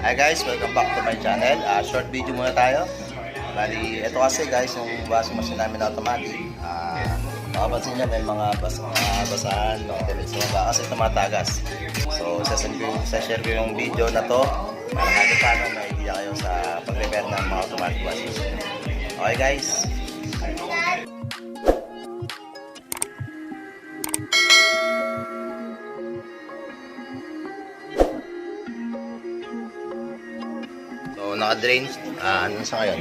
Hi guys, welcome back to my channel. Ah, short video muna tayo. Bali, ito kasi guys, yung washing machine namin na automatic. Ah, makapansin nyo, may mga, bas mga basahan, mga sa baba kasi tumatagas. So, sasend ko, share ko yung video na to para kahit paano may idea kayo sa pag-repair ng mga automatic washing machine. Okay guys? So, naka-drain. Ah, ano siya ngayon?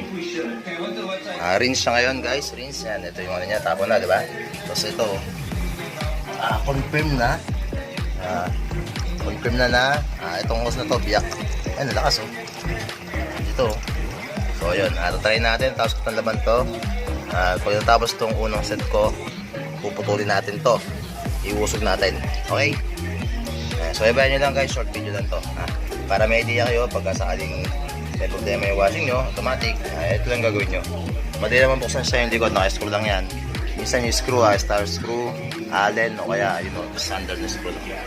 Ah, rinse siya ngayon, guys. Rinse yan. Ito yung ano niya. Tapon na, di ba? Tapos ito. Ah, confirm na. Ah, confirm na na. Ah, itong hose na to, biyak. Ay, nalakas, oh. Ito. So, yun. Ah, try natin. Tapos ko laban to. Ah, pag natapos tong unang set ko, puputulin natin to. Iusog natin. Okay? Ah, so, ibayan nyo lang, guys. Short video lang to. Ah, para may idea kayo pagka sakaling may problema yung washing nyo, automatic, ay, ito lang gagawin nyo. Madali naman buksan sa yung likod, naka-screw lang yan. Minsan yung screw, ha, star screw, allen, o kaya, you know, standard na screw lang.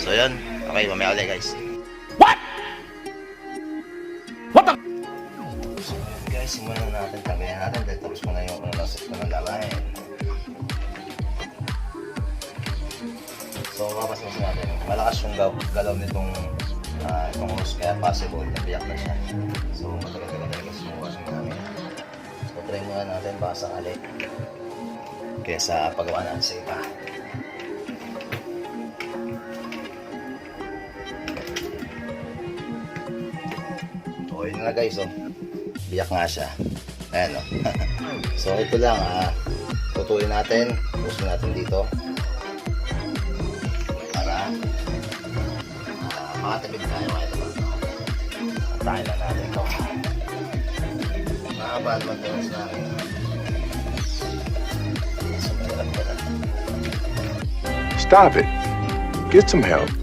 So, yun. Okay, mamaya ulit, guys. What? What the? So, guys, simulan na natin, tagayin natin, dahil tapos ko na yung unang set ko ng labahin. So, mapapansin natin, malakas yung galaw nitong uh, itong hose, kaya possible, nabiyak na siya. So, matagal-tagal talaga sa washing namin. So, try muna natin, baka sakali. Kesa pagawa natin sa iba. So, yun na guys, oh. Biyak nga siya. Ayan, oh. so, ito lang, ah. Tutuloy natin. Puso natin dito. Ah, makatabig tayo kahit ba. Tayo lang natin ito. Nakabaan naman ito sa namin. So, mahirap ko na. Stop it. Get some help.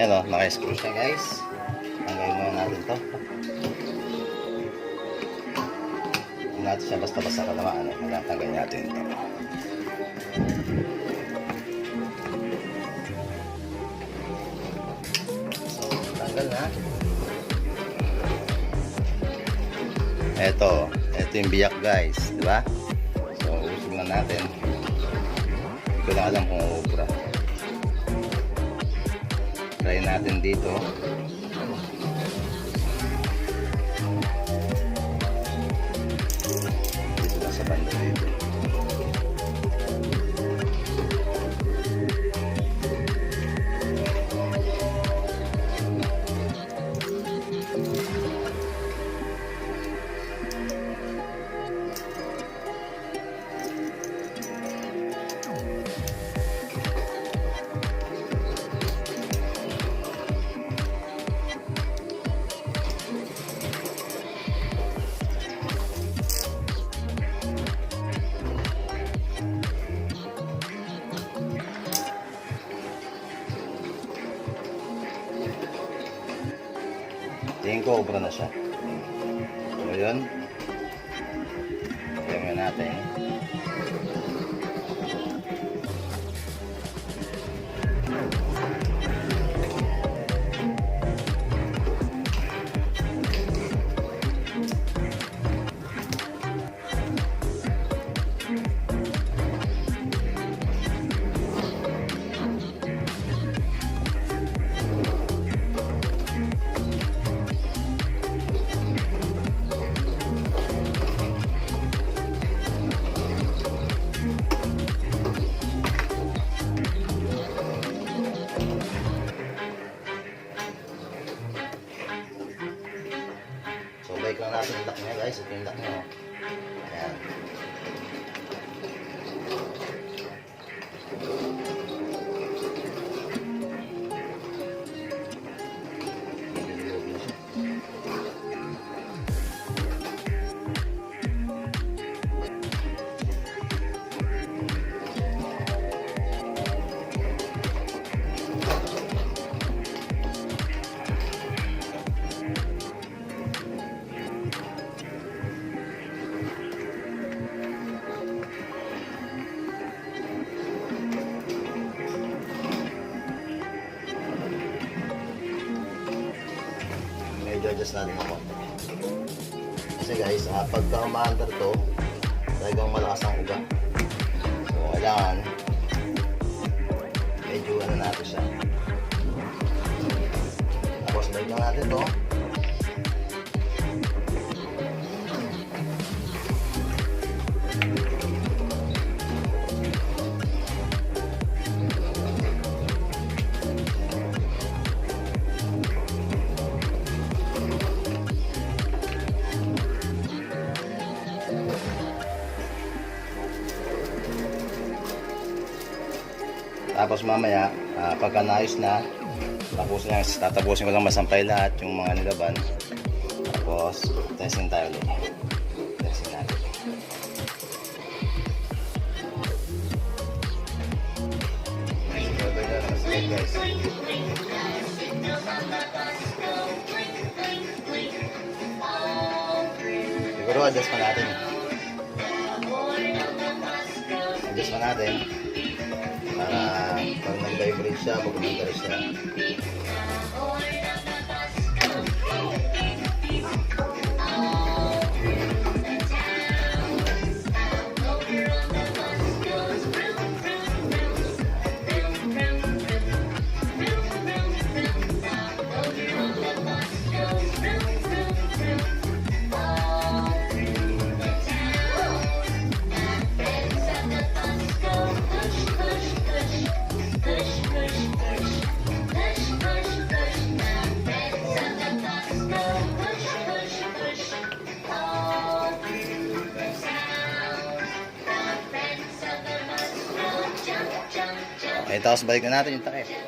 Yan o, naka-screw siya guys. Tanggalin muna natin to. Hindi natin siya basta-basta kalamaan. Ano, Tanggalin natin ito. So, tanggal na. Eto, eto yung biyak guys, di ba? So, usog na natin. Hindi ko lang alam kung ubra. Try natin dito. Tingin ko, obra na siya. So, yun. Tingnan natin. Natin yung lock niya guys. Ito yung lock niya. Ayan. Medyo adjust natin ako. Kasi guys, uh, pagka umaandar to, talagang malakas ang uga. So, kailangan medyo ano natin siya. Tapos balik natin to. Tapos mamaya, ah, pagka naayos na, tapos lang, tatapusin ko lang masampay lahat yung mga nilaban. Tapos, testing tayo ulit. Testing natin. guys. Siguro adjust pa natin. Adjust pa natin para pag nag-vibrate siya, pag nag siya. Tapos balik na natin yung takip.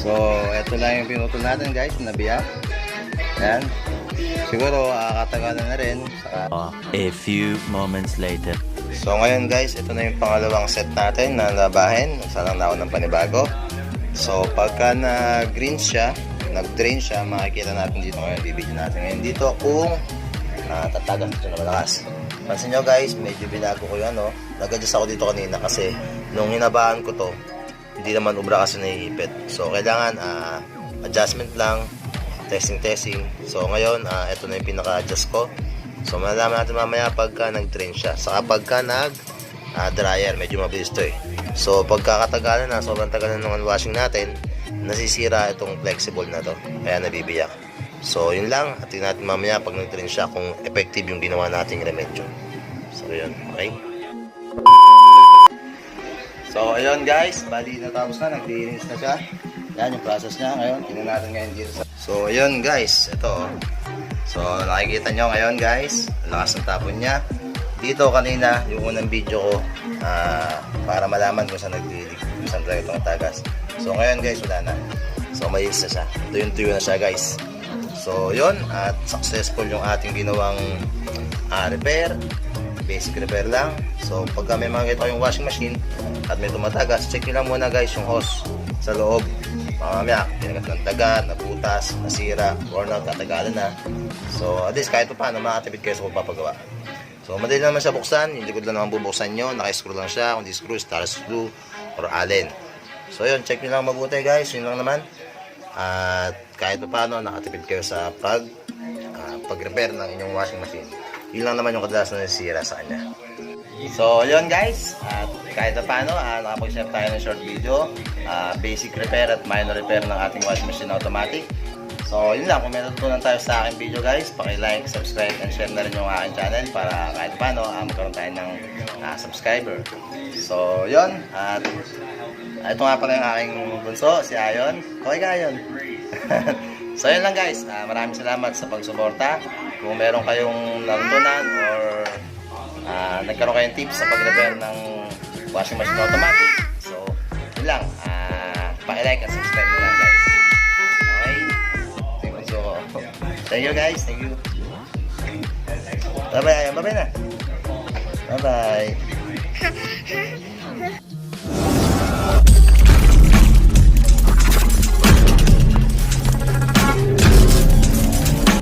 So, eto lang yung pinutol natin guys, nabiyak. Yan. Siguro, uh, katagalan na rin. Saka, A few moments later. So ngayon guys, ito na yung pangalawang set natin na labahin. Nagsalang na ako ng panibago. So pagka na-green siya, nag-drain siya, makikita natin dito ngayon, bibigyan natin ngayon dito kung uh, tatagas ito na malakas. Pansin nyo guys, medyo binago ko yun, no? Nag-adjust ako dito kanina kasi nung hinabahan ko to, hindi naman ubra kasi nahihipit. So kailangan ah, adjustment lang, testing testing. So ngayon, ah, ito na yung pinaka-adjust ko. So malalaman natin mamaya pagka nag-drain siya. Saka pagka nag ah, medyo mabilis to eh. So pagkakatagalan na, sobrang tagal ng washing natin, nasisira itong flexible na to. Kaya nabibiyak. So yun lang, at natin mamaya pag nag-drain siya kung effective yung ginawa nating remedyo. So yun, okay? So, ayun guys, bali natapos na, nag-clearance na siya. Yan yung process niya ngayon. Tingnan natin ngayon dito sa... So, ayun guys, ito. oh. So, nakikita nyo ngayon guys, lakas ng tapon niya. Dito kanina, yung unang video ko, ah, para malaman kung saan nag kung saan talaga itong tagas. So, ngayon guys, wala na. So, may isa siya. Ito yung tuyo na siya guys. So, yun, at successful yung ating ginawang ah, repair basic repair lang. So, pagka may makikita kayong washing machine at may tumatagas, check nyo lang muna guys yung hose sa loob. Mamaya, kinagat ng daga, nabutas, nasira, worn out, tatagalan na. So, at least kahit pa paano, makatipid kayo sa pagpapagawa. So, madali naman siya buksan. Yung likod lang naman bubuksan nyo. Naka-screw lang siya. Kung di screw, star screw or allen. So, yun. Check nyo lang mabuti, guys. Yun lang naman. At kahit pa paano, nakatipid kayo sa pag ah, pag-repair ng inyong washing machine. Yun lang naman yung kadalas na nasira sa kanya. So, yun guys. At kahit na paano, uh, nakapag-share tayo ng short video. ah, basic repair at minor repair ng ating washing machine automatic. So, yun lang. Kung may natutunan tayo sa aking video guys, paki-like, subscribe, and share na rin yung aking channel para kahit paano, uh, magkaroon tayo ng ah, subscriber. So, yun. At ito nga pala yung aking bunso, si Ayon. Okay ka, Ayon? so, yun lang guys. Ah, maraming salamat sa pagsuporta. Kung meron kayong natutunan or ah, nagkaroon kayong tips sa pag-repair ng washing machine automatic. So, yun lang. Ah, paki-like at subscribe na lang guys. Okay? Yung bunso ko. Thank you guys. Thank you. Bye-bye. Bye-bye na. Bye-bye.